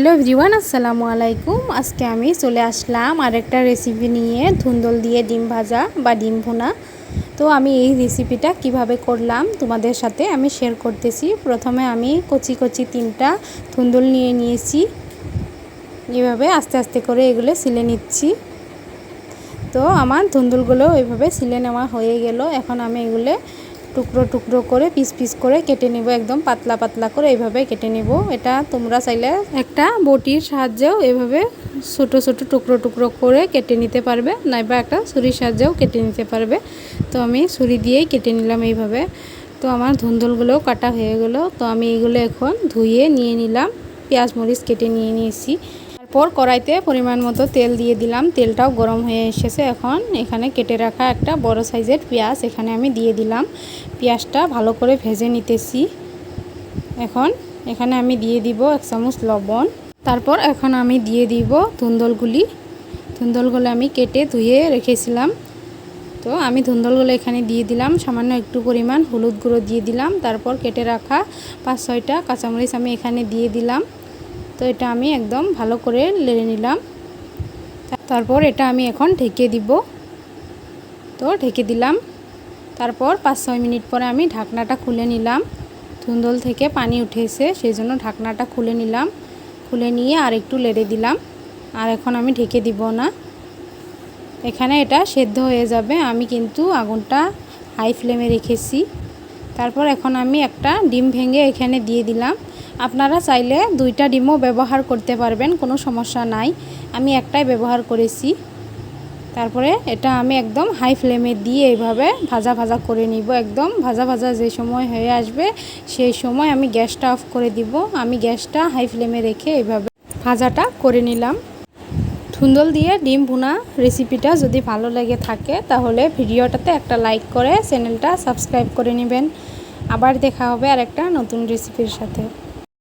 Hello everyone, আসসালামু আলাইকুম। আজকে আমি চলে আসলাম আরেকটা রেসিপি নিয়ে, ধুন্দল দিয়ে ডিম ভাজা বা ডিম ভুনা। তো আমি এই রেসিপিটা কীভাবে করলাম তোমাদের সাথে আমি শেয়ার করতেছি। প্রথমে আমি কচি কচি তিনটা ধুন্দল নিয়ে নিয়েছি। এভাবে আস্তে আস্তে করে এগুলো সিলে নিচ্ছি। তো আমার ধুন্দুলগুলো ওইভাবে সিলে নেওয়া হয়ে গেল। এখন আমি এগুলো টুকরো টুকরো করে পিস পিস করে কেটে নেব, একদম পাতলা পাতলা করে এইভাবে কেটে নেব। এটা তোমরা চাইলে একটা বটির সাহায্যেও এভাবে ছোট ছোট টুকরো টুকরো করে কেটে নিতে পারবে, নাইবা একটা ছুরির সাহায্যেও কেটে নিতে পারবে। তো আমি ছুরি দিয়েই কেটে নিলাম এইভাবে। তো আমার ধুন্দুলগুলোও কাটা হয়ে গেল। তো আমি এইগুলো এখন ধুয়ে নিয়ে নিলাম। পেঁয়াজ মরিচ কেটে নিয়ে নিয়েছি। তারপর কড়াইতে পরিমাণ মতো তেল দিয়ে দিলাম। তেলটাও গরম হয়ে এসেছে এখন। এখানে কেটে রাখা একটা বড় সাইজের পেঁয়াজ এখানে আমি দিয়ে দিলাম। পেঁয়াজটা ভালো করে ভেজে নিতেছি। এখন এখানে আমি দিয়ে দিব এক চামচ লবণ। তারপর এখন আমি দিয়ে দিব ধুন্দলগুলি। ধুন্দলগুলো আমি কেটে ধুয়ে রেখেছিলাম। তো আমি ধুন্দলগুলো এখানে দিয়ে দিলাম। সামান্য একটু পরিমাণ হলুদ গুঁড়ো দিয়ে দিলাম। তারপর কেটে রাখা পাঁচ ছয়টা কাঁচামরিচ আমি এখানে দিয়ে দিলাম। তো এটা আমি একদম ভালো করে লেড়ে নিলাম। তারপর এটা আমি এখন ঢেকে দিব। তো ঢেকে দিলাম। তারপর পাঁচ ছয় মিনিট পরে আমি ঢাকনাটা খুলে নিলাম। ধুন্দল থেকে পানি উঠেছে, সেই জন্য ঢাকনাটা খুলে নিলাম। খুলে নিয়ে আর একটু লেড়ে দিলাম। আর এখন আমি ঢেকে দিব না। এখানে এটা সেদ্ধ হয়ে যাবে। আমি কিন্তু আগুনটা হাই ফ্লেমে রেখেছি। তারপর এখন আমি একটা ডিম ভেঙে এখানে দিয়ে দিলাম। আপনারা চাইলে দুইটা ডিমও ব্যবহার করতে পারবেন, কোনো সমস্যা নাই। আমি একটাই ব্যবহার করেছি। তারপরে এটা আমি একদম হাই ফ্লেমে দিয়ে এইভাবে ভাজা ভাজা করে নিব। একদম ভাজা ভাজা যে সময় হয়ে আসবে, সেই সময় আমি গ্যাসটা অফ করে দিব। আমি গ্যাসটা হাই ফ্লেমে রেখে এইভাবে ভাজাটা করে নিলাম। ধুন্দল দিয়ে ডিম ভুনা রেসিপিটা যদি ভালো লেগে থাকে, তাহলে ভিডিওটাতে একটা লাইক করে চ্যানেলটা সাবস্ক্রাইব করে নেবেন। আবার দেখা হবে আর একটা নতুন রেসিপির সাথে।